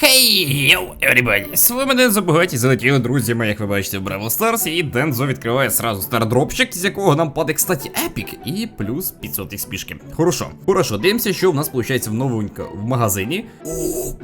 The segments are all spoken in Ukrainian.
Хей, йоу, everybody! З вами Ден Забагаті залетіли друзями, як ви бачите, в Браво Старс, і Дензо відкриває сразу стардропчик, з якого нам падає, кстати, епік, і плюс 500 експішки. Хорошо, хорошо, дивимося, що в нас виходить в новенько в магазині. О,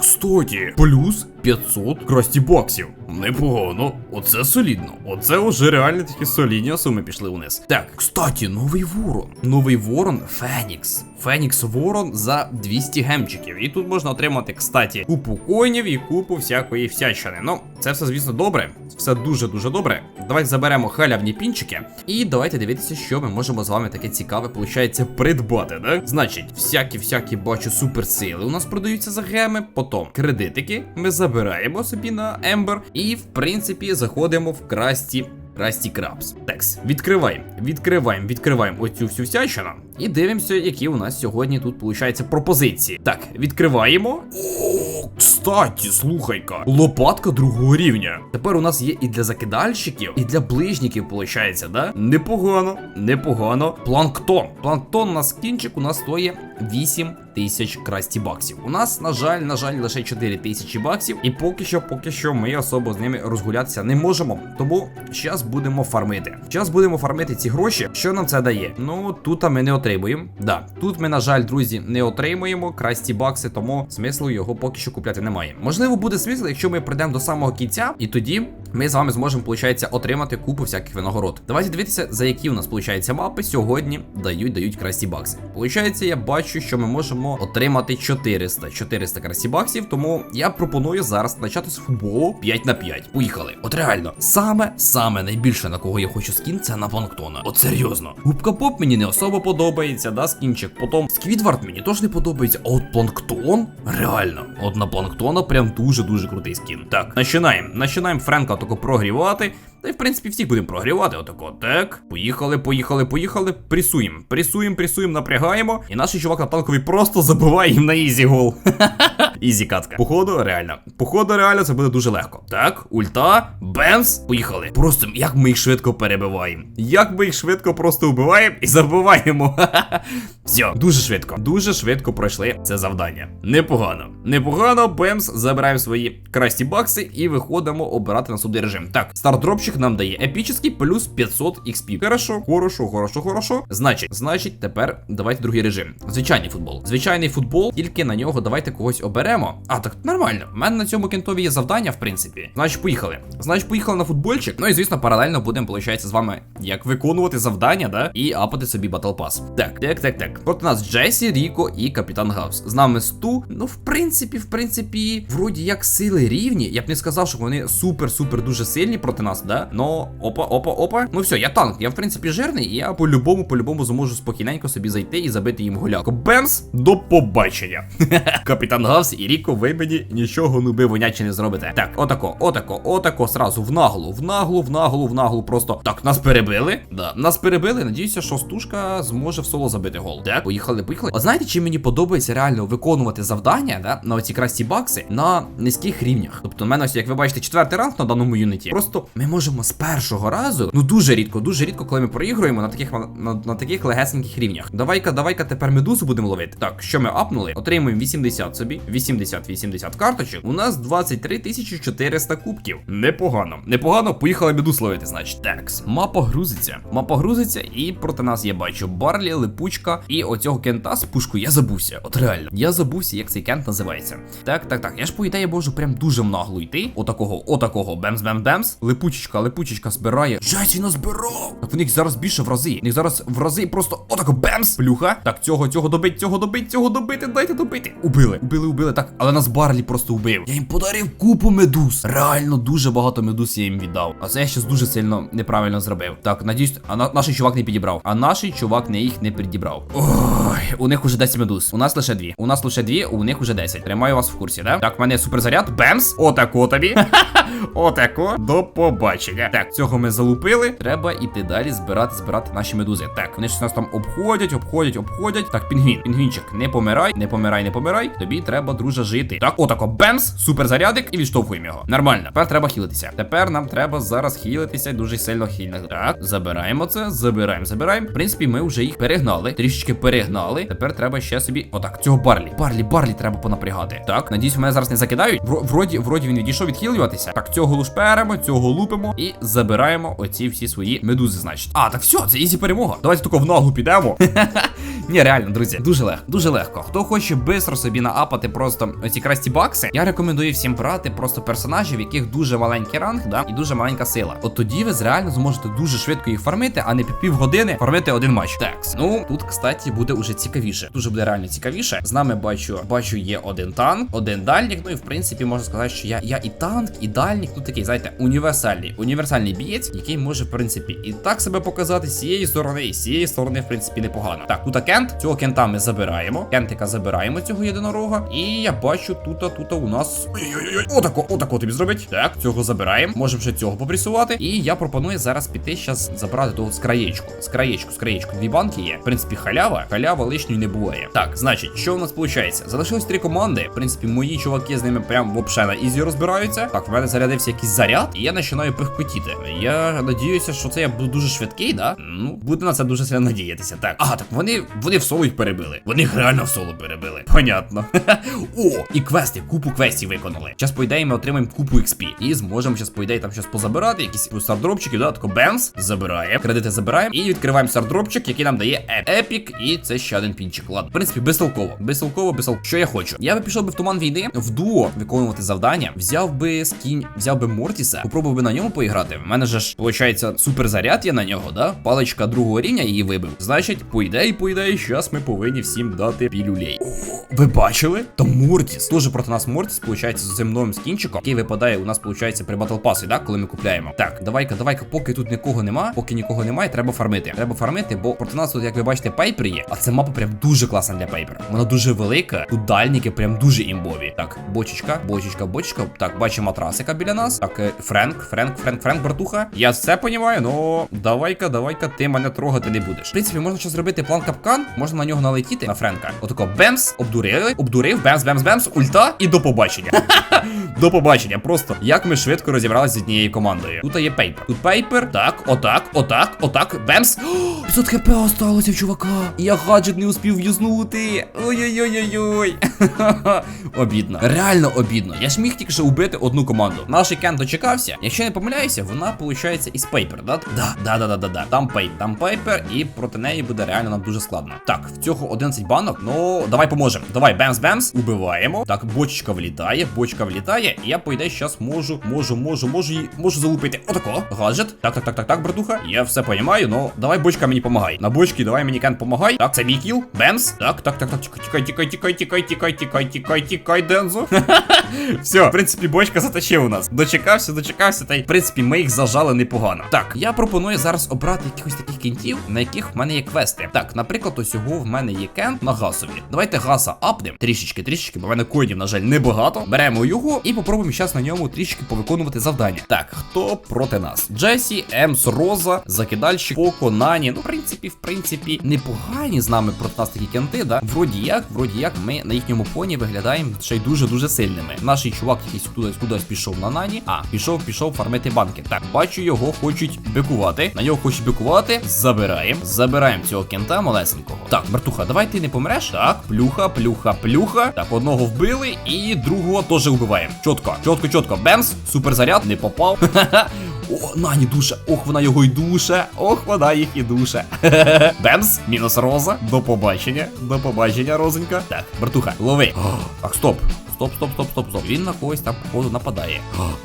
кстати, плюс 500 красті боксів. Непогано, оце солідно. Оце вже реально такі солідні суми пішли вниз. Так, кстати, новий ворон. Новий ворон Фенікс. Фенікс Ворон за 200 гемчиків. І тут можна отримати, кстати, купу коїнів і купу всякої всячини. Ну, це все, звісно, добре. Все дуже-дуже добре. Давайте заберемо халявні пінчики. І давайте дивитися, що ми можемо з вами таке цікаве, виходить, придбати, да? Значить, всякі-всякі бачу суперсили у нас продаються за геми. Потім кредитики ми забираємо собі на Ембер. І, в принципі, заходимо в красті. Красті Крабс. Текс, відкриваємо, відкриваємо, відкриваємо оцю всю всячину. І дивимося, які у нас сьогодні тут виходить пропозиції. Так, відкриваємо. О, кстати, слухай-ка. Лопатка другого рівня. Тепер у нас є і для закидальщиків, і для ближніків, виходить, да? Непогано, непогано. Планктон. Планктон на скінчик у нас стоїть 8 тисяч красті баксів. У нас, на жаль, на жаль, лише 4 тисячі баксів. І поки що, поки що, ми особо з ними розгулятися не можемо. Тому зараз будемо фармити. Зараз будемо фармити ці гроші. Що нам це дає? Ну тут ми не отримуємо. Да, тут ми, на жаль, друзі, не отримуємо красті бакси, тому смислу його поки що купляти немає. Можливо, буде смисл, якщо ми прийдемо до самого кінця, і тоді ми з вами зможемо, виходить, отримати купу всяких винагород. Давайте дивитися, за які у нас, виходить, мапи сьогодні дають дають красті бакси. Получається, я бачу, що ми можемо отримати 400 400 красті баксів, тому я пропоную зараз почати з футболу 5 на 5. Поїхали. От реально, саме саме найбільше на кого я хочу скін, це на планктона. От серйозно. Губка поп мені не особо подобається, да, скінчик. Потім Сквідвард мені теж не подобається. А от планктон, реально, от на планктона прям дуже-дуже крутий скін. Так, починаємо. Починаємо Френка тако прогрівати. Та й в принципі всіх будемо прогрівати. Отако. Так. Поїхали, поїхали, поїхали. Пресуємо. Пресуємо, пресуємо, напрягаємо. І наш чувак на танковий просто забиває їм на ізі гол. Ізі катка. Походу, реально. Походу, реально, це буде дуже легко. Так, ульта, бемс, поїхали. Просто як ми їх швидко перебиваємо. Як ми їх швидко просто вбиваємо і забиваємо. Все, дуже швидко. Дуже швидко пройшли це завдання. Непогано. Непогано, бемс, забираємо свої красті бакси і виходимо обирати наступний режим. Так, стардропчик нам дає епічний плюс 500 XP. Хорошо, хорошо, хорошо, хорошо. Значить, значить, тепер давайте другий режим. Звичайний футбол. Звичайний футбол, тільки на нього давайте когось оберемо. А, так нормально. У мене на цьому кінтові є завдання, в принципі. Значить, поїхали. Значить, поїхали на футбольчик. Ну і звісно, паралельно будемо, виходить, з вами як виконувати завдання, да? І апати собі Pass. Так, так, так, так. Проти нас Джесі, Ріко і Капітан Гаус. З нами Сту. Ну, в принципі, в принципі, вроді як сили рівні. Я б не сказав, що вони супер-супер дуже сильні проти нас, да? Но опа, опа, опа. Ну все, я танк. Я в принципі жирний, і я по-любому, по-любому зможу спокійненько собі зайти і забити їм гуляку. Бемс, до побачення. Капітан Гаус і Ріко, ви мені нічого нуби воняче не зробите. Так, отако, отако, отако, сразу в наглу, в наглу, в наглу, в наглу. Просто так, нас перебили. Да, нас перебили. Надіюся, що стушка зможе в соло забити гол. Так, поїхали, поїхали. А знаєте, чим мені подобається реально виконувати завдання, да, на оці красті бакси на низьких рівнях. Тобто, у мене ось, як ви бачите, четвертий ранг на даному юніті. Просто ми можемо з першого разу, ну дуже рідко, дуже рідко, коли ми проігруємо на таких на, на таких легесеньких рівнях. Давай-ка, давай-ка тепер медузу будемо ловити. Так, що ми апнули? Отримуємо 80 собі, 80-80 карточок. У нас 23 400 кубків. Непогано. Непогано, поїхали медуз ловити, значить. Такс. Мапа грузиться. Мапа грузиться, і проти нас я бачу Барлі, липучка і оцього кента з пушкою. Я забувся. От реально. Я забувся, як цей кент називається. Так, так, так. Я ж по ідеї можу прям дуже нагло йти. Отакого, отакого. Бемс-бемс-бемс. Липучечка, липучечка збирає. Жесть, він назбирав! Так в них зараз більше в рази. В них зараз в рази просто отако бемс! Плюха. Так, цього, цього добить, цього добить, цього добити, дайте добити. Убили, убили, убили. Так, але нас Барлі просто убив. Я їм подарив купу медуз. Реально дуже багато медуз я їм віддав. А це я щас дуже сильно неправильно зробив. Так, надіюсь, а на, наш чувак не підібрав. А наш чувак не їх не підібрав. Ой, у них уже 10 медуз. У нас лише дві. У нас лише дві, у них уже 10. Тримаю вас в курсі, да? Так, в мене суперзаряд. Бемс! Отако тобі. Отако. До побачення. Так, цього ми залупили. Треба іти далі збирати, збирати наші медузи. Так, вони ж нас там обходять, обходять, обходять. Так, пінгвін. Пінгвінчик, не помирай, не помирай, не помирай. Тобі треба, друже, жити. Так, отако, бемс, суперзарядик і відштовхуємо його. Нормально. Тепер треба хілитися. Тепер нам треба зараз хілитися дуже сильно хільно. Так, забираємо це, забираємо, забираємо. В принципі, ми вже їх перегнали. Трішечки перегнали. Тепер треба ще собі. Отак, цього барлі. Барлі, барлі треба понапрягати. Так, надіюсь, мене зараз не закидають. Вро- Вроді, вроді він відійшов відхилюватися. Так, цього лушперимо, цього лупимо і забираємо оці всі свої медузи, значить. А, так все, це ізі перемога. Давайте тільки в ногу підемо. Ні, реально, друзі, дуже легко, дуже легко. Хто хоче бистро собі наапати просто оці красті бакси, я рекомендую всім брати просто персонажів, в яких дуже маленький ранг, да, і дуже маленька сила. От тоді ви реально зможете дуже швидко їх фармити, а не під півгодини фармити один матч. Такс. Ну тут, кстати, буде уже цікавіше. Дуже буде реально цікавіше. З нами бачу, бачу, є один танк, один дальник. Ну і в принципі можна сказати, що я, я і танк, і дальник. Ну такий, знаєте, універсальний, універсальний бієць, який може, в принципі, і так себе показати з цієї сторони, і з цієї сторони, в принципі, непогано. Так, тут кент. Цього кента ми забираємо. Кентика забираємо цього єдинорога. І я бачу, тут, тут у нас. Ой-ой-ой. Отако, отако тобі зробить. Так, цього забираємо. Можемо ще цього попресувати. І я пропоную зараз піти щас забрати того з краєчку. З краєчку, з краєчку. Дві банки є. В принципі, халява. Халява лишньої не буває. Так, значить, що у нас виходить? Залишилось три команди. В принципі, мої чуваки з ними прям вообще на ізі розбираються. Так, в мене зарядився якийсь заряд, і я починаю пихкотіти. Я надіюся, що це я буду дуже швидкий, да? Ну, буду на це дуже сильно надіятися. Так, а, так вони, вони в соло їх перебили. Вони їх реально в соло перебили. Понятно. О, і квести, купу квестів виконали. Зараз, по ідеї, ми отримаємо купу XP. І зможемо зараз, по ідеї, там щось позабирати, якісь стардропчики, да, тако бемс, забираємо, кредити забираємо і відкриваємо стардропчик, який нам дає епік, і це ще один пінчик. Ладно, в принципі, безтолково. Безтолково, безтолково. Що я хочу? Я би пішов би в туман війни, в дуо виконувати завдання, взяв би скінь, взяв би Мортіса, попробував би на ньому поіграти. В мене же ж, виходить, супер заряд є на нього, да? Паличка другого рівня її вибив. Значить, по ідеї, по ідеї, зараз ми повинні всім дати пілюлей. Ви бачили? Та Мортіс. Тоже проти нас Мортіс, виходить, з цим скінчиком, який випадає у нас, виходить, при батл пасі, да, коли ми купляємо. Так, давай-ка, давай-ка, поки тут нікого нема, поки нікого немає, треба фармити. Треба фармити, бо проти нас тут, як ви бачите, пейпер є. А це мапа прям дуже класна для пейпер. Вона дуже велика, тут дальники прям дуже імбові. Так, бочечка, бочечка, бочечка. Так, бачимо матрасика біля нас. Так, е, Френк, Френк, Френк, Френк, братуха. Я все понімаю, но давай-ка, давай-ка, ти мене трогати не будеш. В принципі, можна ще зробити план капкан, можна на нього налетіти на Френка. Отако бемс, обдурили, обдурив, бемс, бемс, бемс, ульта і до побачення. До побачення. Просто як ми швидко розібралися з однією командою. Тут є пейпер. Тут пейпер. Так, отак, отак, отак. Бемс. О, 500 хп осталося в чувака. Я гаджет не успів в'юзнути. Ой-ой-ой-ой-ой. обідно. Реально обідно. Я ж міг тільки що убити одну команду. Наш Кен дочекався. Якщо не помиляюся, вона виходить із пейпер, да? Да, да, да, да, да, да. Там пейп, там пейпер, і проти неї буде реально нам дуже складно. Так, в цього 11 банок. Ну, давай поможемо. Давай, бемс-бемс. Убиваємо. Так, бочечка влітає, бочка влітає. І я по ідеї зараз можу, можу, можу, можу її, можу залупити. Отако. Гаджет. Так, так, так, так, так, братуха. Я все понімаю, но давай бочка мені помагай. На бочці давай мені кен помагай. Так, це мій кіл. Бемс. Так, так, так, так, тікай, тікай, тікай, тікай, тікай, тікай, тікай, тікай, Дензо. Все, в принципі, бочка затащив у нас. Дочекався, дочекався, та й в принципі ми їх зажали непогано. Так, я пропоную зараз обрати якихось таких кінтів, на яких в мене є квести. Так, наприклад, ось цього в мене є кент на гасові. Давайте гаса апнем. Трішечки, трішечки, бо в мене коїнів, на жаль, небагато. Беремо його і попробуємо зараз на ньому трішки повиконувати завдання. Так, хто проти нас? Джесі, Емс, Роза, закидальщик, Поко, Нані. Ну, в принципі, в принципі, непогані з нами проти нас такі кенти, да? Вроді як, вроді як, ми на їхньому фоні виглядаємо ще й дуже-дуже сильними. Наш чувак якийсь кудись кудись пішов на нані. А, пішов, пішов фармити банки. Так, бачу, його хочуть бикувати. На нього хочуть бикувати. Забираємо. Забираємо цього кента малесенького. Так, братуха, давай ти не помреш. Так, плюха, плюха, плюха. Так, одного вбили, і другого теж вбиваємо. Чотко, чотко, чотко. Бемс, суперзаряд, не попав. О, Нані душа. Ох, вона його й душе. Ох, вона їх і душе. Бемс, мінус роза. До побачення. До побачення, розонька. Так, братуха, лови. Ах, стоп. Стоп, стоп, стоп, стоп, стоп. Він на когось там, походу, нападає.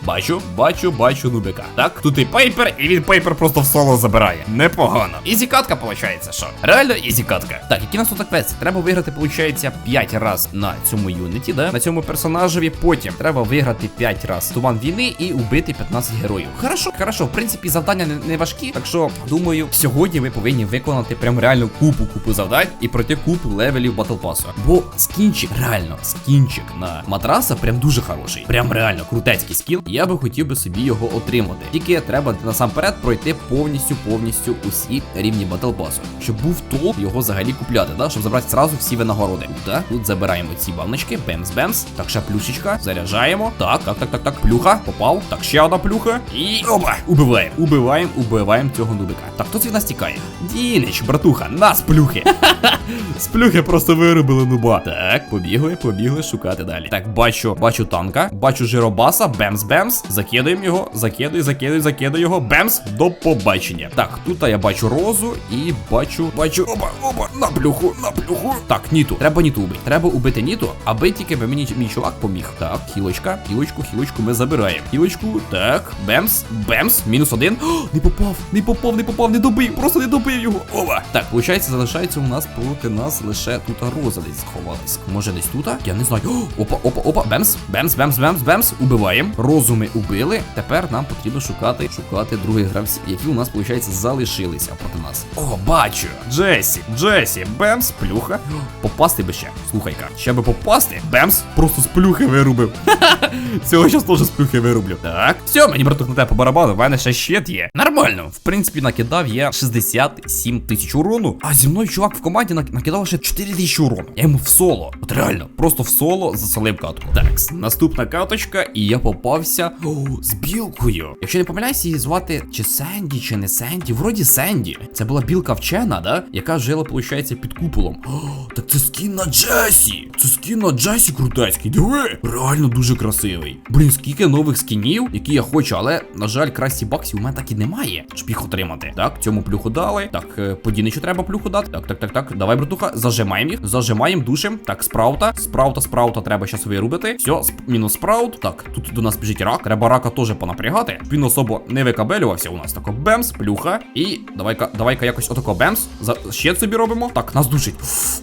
Бачу, бачу, бачу нубика. Так, тут і пейпер, і він пейпер просто в соло забирає. Непогано. Ізі катка, виходить, що? Реально ізі катка. Так, які нас тут квести? Треба виграти, виходить, 5 раз на цьому юніті, да? На цьому персонажеві. Потім треба виграти 5 раз туман війни і убити 15 героїв. Хорошо, хорошо. В принципі, завдання не, не важкі. Так що, думаю, сьогодні ви повинні виконати прям реально купу купу завдань і пройти купу левелів батл пасу. Бо скінчик, реально, скінчик на матраса прям дуже хороший. Прям реально крутецький скін. Я би хотів би собі його отримати. Тільки треба насамперед пройти повністю повністю усі рівні Pass, щоб був толк його взагалі купляти, да? щоб забрати зразу всі винагороди. Да? Тут забираємо ці баночки, бемс-бемс. Так, ще плюшечка, заряджаємо. Так, так, так, так, так, плюха, попав. Так, ще одна плюха. І оба! Убиваємо, убиваємо, убиваємо цього нубика. Так, хто це від нас тікає? Дінич, братуха, нас плюхи. З плюхи просто виробили нуба. Так, побігли, побігли шукати далі. Так, бачу, бачу танка, бачу жиробаса, бемс-бемс. Закидуємо його, закидуй, закидуй, закидуй його. Бемс, до побачення. Так, тут я бачу розу і бачу, бачу. Оба, оба, на плюху, на плюху. Так, Ніту. Треба Ніту убити. Треба убити Ніту, аби тільки би мені мій чувак поміг. Так, хілочка, хілочку, хілочку ми забираємо. Хілочку, так, бемс, бемс, мінус один. О, не попав, не попав, не попав, не добив, просто не добив його. Ова. Так, виходить, залишається у нас проти нас лише тут роза десь сховалась. Може десь тут? Я не знаю. О, опа, опа, опа, бемс, бемс, бемс, бемс, бемс. Убиваємо. Розу ми убили. Тепер нам потрібно шукати, шукати других гравців, які у нас, виходить, залишилися проти нас. О, бачу. Джесі, Джесі, бемс, плюха. Попасти би ще. Слухай-ка, ще би попасти. Бемс, просто з плюхи вирубив. Цього щас теж з плюхи вирублю. Так, все, мені братух на тебе по барабану, в мене ще щит є. Нормально. В принципі, накидав я 67 тисяч урону. А зі мною чувак в команді накидав ще 4 тисячі урону. Я йому в соло. От реально, просто в соло засолив катку. Так, наступна каточка, і я попався о, з білкою. Якщо не помиляюся, її звати чи Сенді, чи не Сенді. Вроді Сенді. Це була білка вчена, да? Яка жила, виходить, під куполом. О, так це скін на Джесі. Це скін на Джесі крутецький. Диви. Реально дуже красивий. Блін, скільки нових скінів, які я хочу, але, на жаль, красті баксів у мене так і немає, щоб їх отримати. Так, цьому плюху дали. Так, е, подіничу треба плюху дати. Так, так, так, так. Давай, братуха, зажимаємо їх. Зажимаємо, душим. Так, спраута. Спраута, спраута треба зараз вирубити. Все, мінус спраут. Так, тут до нас біжить рак. Треба рака теж понапрягати. Він особо не викабелювався у нас. Тако бемс, плюха. І давай-ка, давай-ка якось отако бемс. За ще собі робимо. Так, нас душить.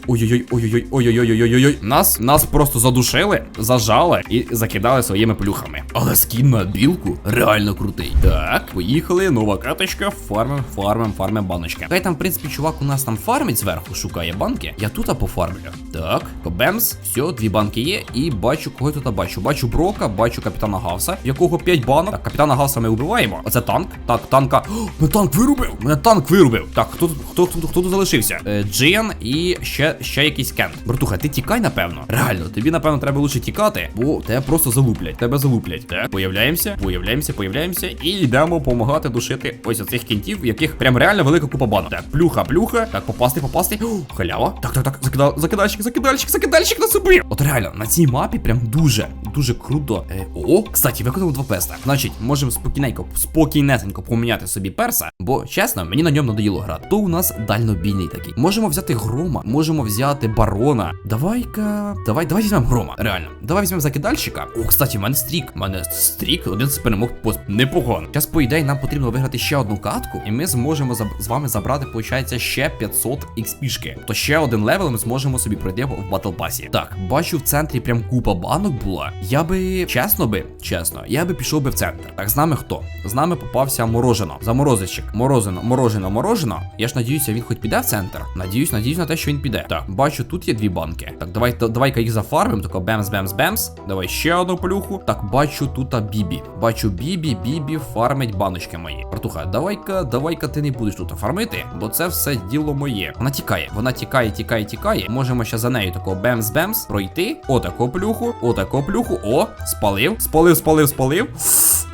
Ой-ой-ой, ой-ой-ой, ой-ой-ой, ой-ой-ой. Нас, нас просто задушили, зажали і закидали своїми плюхами. Але скін на білку реально крутий. Так, поїхали. Нова каточка. Фармим, фармим, фармим баночки. Хай там, в принципі, чувак у нас там фармить зверху, шукає банки. Я тут пофармлю. Так, бемс, все, дві банки є. І бачу, кого я тут бачу. Бачу Брока, бачу капітана Гавса, якого 5 банок. Так, капітана Гавса ми убиваємо. Оце танк. Так, танка. О, мене танк вирубив! Мене танк вирубив. Так, хто тут хто, хто, хто тут залишився? Е, Джиан і ще, ще якийсь кент. Братуха, ти тікай, напевно. Реально, тобі, напевно, треба лучше тікати, бо тебе просто залуплять. Тебе залуплять. Так, появляємося, появляємося, появляємося і йдемо допомагати душити ось оцих кентів, в яких прям реально велика купа банок. Так, плюха, плюха. Так, попасти, попасти. О, халява. Так, так, так, закидал, закидальщик, закидальщик, закидальщик нас убив. От реально, на цій мапі прям дуже, дуже круто. Е, о, кстати, виконав два песта. Значить, можемо спокійненько, спокійнесенько поміняти собі перса, бо чесно, мені на ньому надоїло грати. То у нас дальнобійний такий. Можемо взяти грома, можемо взяти барона. Давай-ка, давай, давай візьмемо грома. Реально, давай візьмемо закидальщика. О, кстати, в мене стрік. У мене стрік, один з перемог пост. Непогано. Зараз, по ідеї, нам потрібно виграти ще одну катку, і ми зможемо з вами забрати, виходить, ще 500 XP-шки. То ще один левел ми зможемо собі пройти в батл пасі. Так, бачу в центрі прям купа банок була. Я би, чесно би, чесно, я би пішов би в центр. Так, з нами хто? З нами попався морожено. Заморозичик. Морозино, морожено, морожено. Я ж надіюся, він хоч піде в центр. Надіюсь, надіюсь на те, що він піде. Так, бачу, тут є дві банки. Так, давай, да- давай-ка їх зафармимо. Тако бемс, бемс, бемс. Давай ще одну плюху. Так, бачу тут бібі. Бачу бібі, бібі фармить баночки мої. Братуха, давай-ка, давай-ка ти не будеш тут фармити, бо це все діло моє. Вона тікає, вона тікає, тікає, тікає. Можемо ще за нею такого бемс-бемс пройти. Отаку плюху, отаку плюху. О, спалив, спалив, спалив, спалив.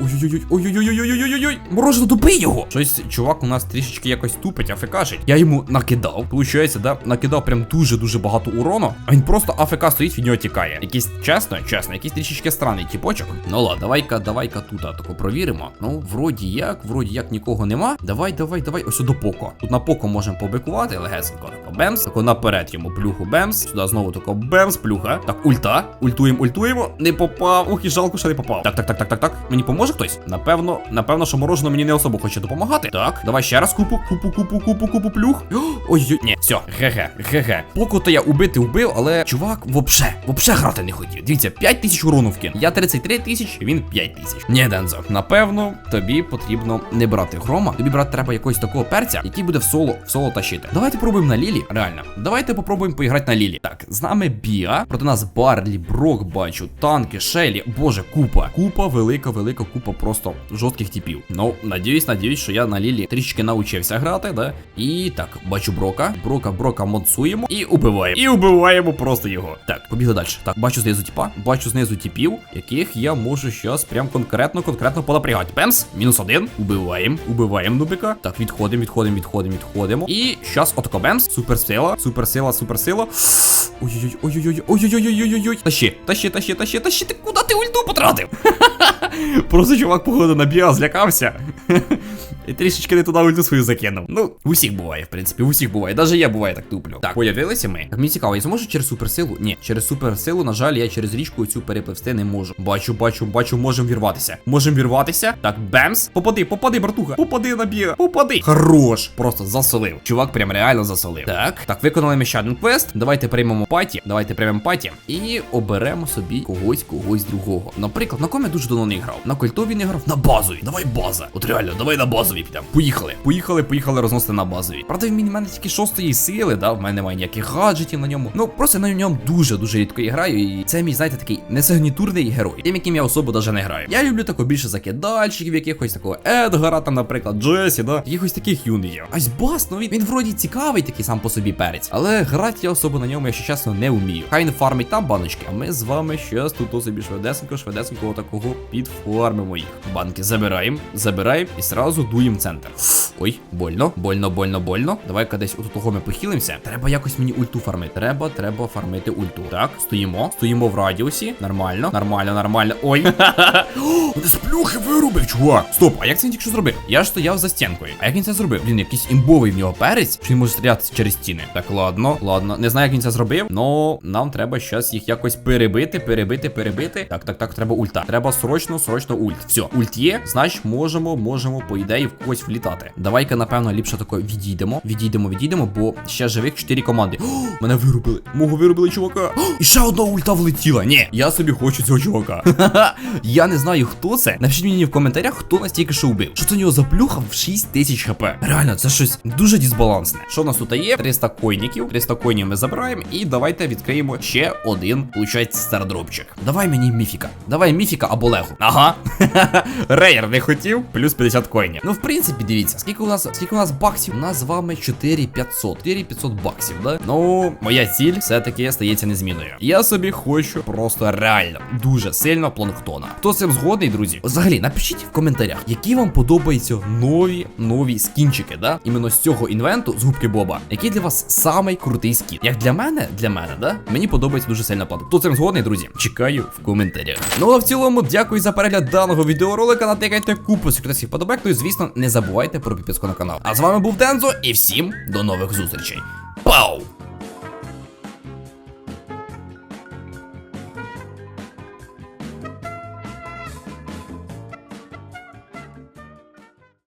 Ой-ой-ой, ой-ой-ой-ой-ой-ой-ой-ой. Морожено, добий його! Щось чувак у нас трішечки якось тупить, афекашить. Я йому накидав. Получається, да? Накидав прям дуже-дуже багато урону. А він просто АФК стоїть, від нього тікає. Якийсь чесно, чесно, якийсь трішечки странний тіпочок. Ну ладно, давай-ка, давай-ка тут тако провіримо. Ну, вроді як, вроді як нікого нема. Давай, давай, давай. Ось до поко. Тут на поко можемо побикувати легесенько. Бемс. Тако наперед йому плюху бемс. Сюди знову тако бемс, плюха. Так, ульта. Ультуємо, ультуємо. Не попав. Ух, і жалко, що не попав. Так, так, так, так, так, так. Мені поможе хтось? Напевно, напевно, що морожено мені не особо хоче допомагати. Так, давай ще раз купу, купу, купу, купу, купу, плюх. Ой, ні, все, ге-ге, ге-ге. Поки то я убити вбив, але чувак вообще, вообще грати не хотів. Дивіться, 5 тисяч урону вкинув. Я 33 тисяч, він 5 тисяч. Ні, Дензо, напевно, тобі потрібно не брати грома. Тобі брати треба якогось такого перця, який буде в соло, в соло тащити. Давайте пробуємо на Лілі. Реально. Давайте попробуємо поіграти на Лілі. Так, з нами Біа. Проти нас Барлі, Брок, бачу, танки, Шелі. Боже, купа. Купа, велика, велика купа просто жорстких типів. Ну, надіюсь, надіюсь, що я на Лілі трішки навчився грати, да? І так, бачу Брока. Брока, Брока моцуємо і убиваємо. І убиваємо просто його. Так, побігли далі. Так, бачу знизу тіпа, бачу знизу типів, яких я можу щас прям конкретно, конкретно понапрягати. Пемс, мінус один. Убиваємо, убиваємо нубика. Так, відходимо, відходимо, відходимо, відходимо. І щас отако бемс. Суперсила, суперсила, суперсила. Ой-ой-ой, ой-ой-ой, ой-ой-ой-ой-ой-ой. Тащи, тащи, тащи, тащи, тащи. Ти куди ти ульту потратив? Просто чувак, походу, на біа злякався. І трішечки не туди ульту свою закинув. Ну, усіх буває, в принципі, усіх буває. Даже я буває так туплю. Так, появилися ми. Так, мені цікаво, я зможу через суперсилу? Ні, через суперсилу, на жаль, я через річку цю перепливсти не можу. Бачу, бачу, бачу, можемо вірватися. Можемо вірватися. Так, бемс. Попади, попади, братуха. Попади на біга. Попади. Хорош. Просто засолив. Чувак прям реально засолив. Так, так, виконали ми ще один квест. Давайте приймемо паті. Давайте приймемо паті. І оберемо собі когось, когось другого. Наприклад, на кому я дуже давно не грав. На кольтові не грав. На базові. Давай база. От реально, давай на базові підемо. Поїхали. Поїхали, поїхали розносити на базові. Правда, він в мене тільки шостої сили, да. В мене немає ніяких гаджетів на ньому. Ну просто на ньому дуже дуже рідко граю. І це мій, знаєте, такий несигнітурний герой. Тим, яким я особо даже не граю. Я люблю тако більше закидальщиків, якихось такого Едгара, там, наприклад, Джесі, да. Якихось таких юнітів. Ась бас, ну він, він вроді цікавий такий сам по собі перець. Але грати я особо на ньому, якщо чесно, не вмію. Хай не фармить там баночки. А ми з вами щас тут собі швидесенько, швидесенько отакого підфармимо їх. Банки забираємо, забираємо і сразу дуємо в центр. Ой, больно, больно, больно, больно. Давай-ка десь от того ми похилимося. Треба якось мені ульту фармити. Треба, треба фармити ульту. Так, стоїмо, стоїмо в радіусі. Нормально, нормально, нормально. Ой. З плюхи вирубив, чувак. Стоп, а як це він тільки що зробив? Я ж стояв за стінкою. А як він це зробив? Блін, якийсь імбовий в нього перець, що він може стріляти через стіни. Так, ладно, ладно. Не знаю, як він це зробив, но нам треба щас їх якось перебити, перебити, перебити. Так, так, так, треба ульта. Треба срочно, срочно ульт. Все, ульт є, значить можемо, можемо, по ідеї, в когось влітати. Давай-ка, напевно, ліпше тако відійдемо. Відійдемо, відійдемо, бо ще живих 4 команди. О, мене вирубили. Мого вирубили чувака. О, і ще одна ульта влетіла. Ні, я собі хочу цього чувака. Я не знаю, хто це. Напишіть мені в коментарях, хто нас тільки що вбив. Що це нього за плюха в 6 тисяч хп. Реально, це щось дуже дисбалансне. Що в нас тут є? 300 койників. 300 койнів ми забираємо. І давайте відкриємо ще один, получається, стардропчик. Давай мені міфіка. Давай міфіка або легу. Ага. Рейер не хотів, плюс 50 коїнів. Ну, в принципі, дивіться, скільки у нас, скільки у нас баксів? У нас з вами 4500. 4500 баксів, да? Ну, моя ціль все-таки стається незмінною. Я собі хочу просто реально дуже сильно планктона. Хто з цим згодний, друзі? Взагалі, напишіть в коментарях, які вам подобаються нові нові скінчики, да? Іменно з цього інвенту з губки Боба. Який для вас самий крутий скін? Як для мене, для мене, да? Мені подобається дуже сильно план. Хто з цим згодний, друзі? Чекаю в коментарях. Ну а в цілому, дякую за перегляд даного відеоролика. Натикайте купу секретів подобек. Ну і звісно, не забувайте про підписку на канал. А з вами був Дензо, і всім до нових зустрічей. Пау!